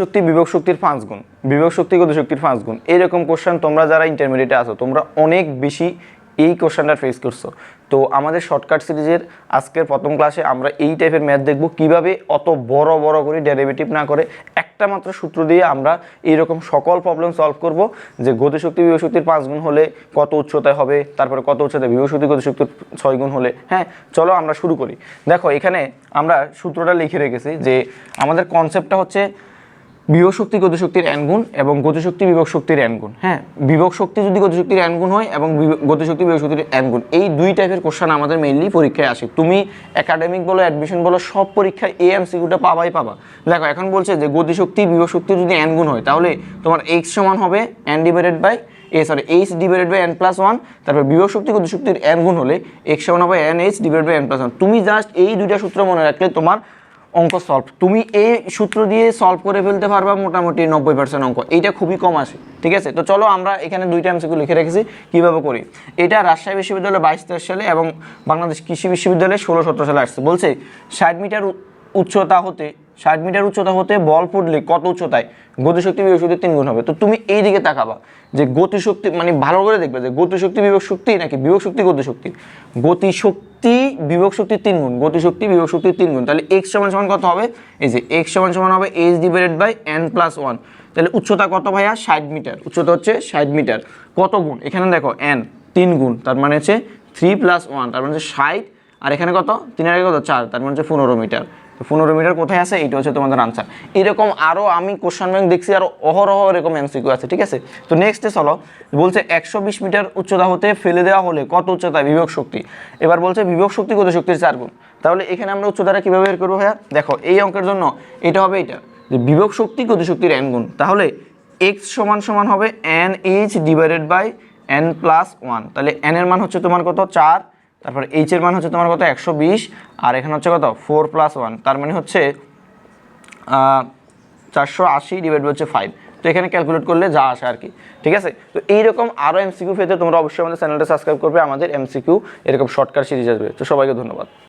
শক্তি বিভব শক্তির পাঁচ গুণ। বিভব শক্তি, গতি শক্তির পাঁচ গুণ। এরকম কোশ্চেন তোমরা যারা ইন্টারমিডিয়েটে আছো, তোমরা অনেক বেশি এই কোশ্চেনটা ফেস করছ। তো আমাদের শর্টকাট সিরিজের আজকের প্রথম ক্লাসে আমরা এই টাইপের ম্যাথ দেখব কীভাবে অত বড় বড় করে ডেরিভেটিভ না করে একটা মাত্র সূত্র দিয়ে আমরা এইরকম সকল প্রবলেম সলভ করব যে গতিশক্তি বিভশক্তির পাঁচ গুণ হলে কত উচ্চতায় হবে, তারপরে কত উচ্চতায় বিভশক্তি গতিশক্তির ছয় গুণ হলে। হ্যাঁ চলো আমরা শুরু করি। দেখো, এখানে আমরা সূত্রটা লিখে রেখেছি যে আমাদের কনসেপ্টটা হচ্ছে বিভব শক্তি গতিশক্তির এন গুণ এবং গতিশক্তি বিভব শক্তির এন গুণ। হ্যাঁ। বিভব শক্তি যদি গতিশক্তির এন গুণ হয় এবং গতিশক্তি বিভব শক্তির এন গুণ এই দুই টাইপের কোশ্চেন আমাদের মেইনলি পরীক্ষায় আসে। তুমি একাডেমিক বলো অ্যাডমিশন বলো সব পরীক্ষায় এই এমসিকিউটা পাবাই পাবা। দেখো এখন বলছে যে গতিশক্তি বিভব শক্তি যদি গুণ হয় তাহলে তোমার এক্স সমান হবে n divided by a sorry h divided by n plus one তারপর বিভব শক্তি গতিশক্তির এন গুণ হলে এক্স সমান হবে n h divide by n plus one তুমি জাস্ট এই দুইটা সূত্র মনে রাখলে তোমার অঙ্ক সলভ তুমি এই সূত্র দিয়ে সলভ করে ফেলতে পারবা মোটামুটি নব্বই পার্সেন্ট অঙ্ক। এইটা খুবই কম আসে, ঠিক আছে? তো চলো আমরা এখানে দুইটা এমসিকিউ লিখে রেখেছি, কীভাবে করি? এটা রাজশাহী বিশ্ববিদ্যালয় বাইশ, তেইশ সালে এবং বাংলাদেশ কৃষি বিশ্ববিদ্যালয়ে ষোলো, সতেরো সালে আসছে। বলছে, ষাট মিটার উচ্চতা হতে, ষাট মিটার উচ্চতা হতে বল পড়লে কত উচ্চতায়? গতিশক্তি বিভব শক্তি তিন গুণ হবে। তো তুমি এই দিকে তাকাবা, যে গতিশক্তি মানে ভালো করে দেখবে যে গতিশক্তি বিভব শক্তি নাকি বিভব শক্তি গতিশক্তি? গতিশক্তি বিভব শক্তির তিন গুণ গতিশক্তি বিভব শক্তির তিন গুণ। তাহলে এক্স সমান সমান কত হবে? এই যে এক্স সমান সমান হবে h divided by n plus one তাহলে উচ্চতা কত ভাইয়া? ষাট মিটার। উচ্চতা হচ্ছে ষাট মিটার। কত গুণ? এখানে দেখো এন তিন গুণ। তার মানে হচ্ছে থ্রি প্লাস ওয়ান তার মানে হচ্ছে ষাট আর এখানে কত? তিন আগে কত? চার। তার মানে হচ্ছে পনেরো মিটার। তো পনেরো মিটার কোথায় আছে? এইটা হচ্ছে তোমাদের আনসার এরকম আরও আমি কোশ্চেন ব্যাংক দেখছি আরও অহরহ এরকম এমসিকিউ আছে, ঠিক আছে? তো নেক্সটে চলো। বলছে একশো বিশ মিটার উচ্চতা হতে ফেলে দেওয়া হলে কত উচ্চতা? বিভব শক্তি। এবার বলছে বিভব শক্তি গতি শক্তির চার গুণ। তাহলে এখানে আমরা উচ্চতাটা কীভাবে বের করব ভাইয়া? দেখো, এই অঙ্কের জন্য এটা হবে এটা। যে বিভব শক্তি গতি শক্তির এন গুণ। তাহলে এক্স সমান সমান হবে n h divided by n plus one তাহলে এন এর মান হচ্ছে তোমার কত? চার। তারপর এইচ এর মান হচ্ছে তোমার কত? একশো বিশ। আর এখানে হচ্ছে কত? Four plus one. তার মানে হচ্ছে চারশো আশি ডিভাইড হচ্ছে ফাইভ তো এখানে ক্যালকুলেট করলে যা আসে আর কি। ঠিক আছে? তো এইরকম আরও এমসিকিউ পেতে তোমরা অবশ্যই আমাদের চ্যানেলটা সাবস্ক্রাইব করবে। আমাদের এমসিকিউ এরকম শর্টকাট সিরিজ আসবে। তো সবাইকে ধন্যবাদ।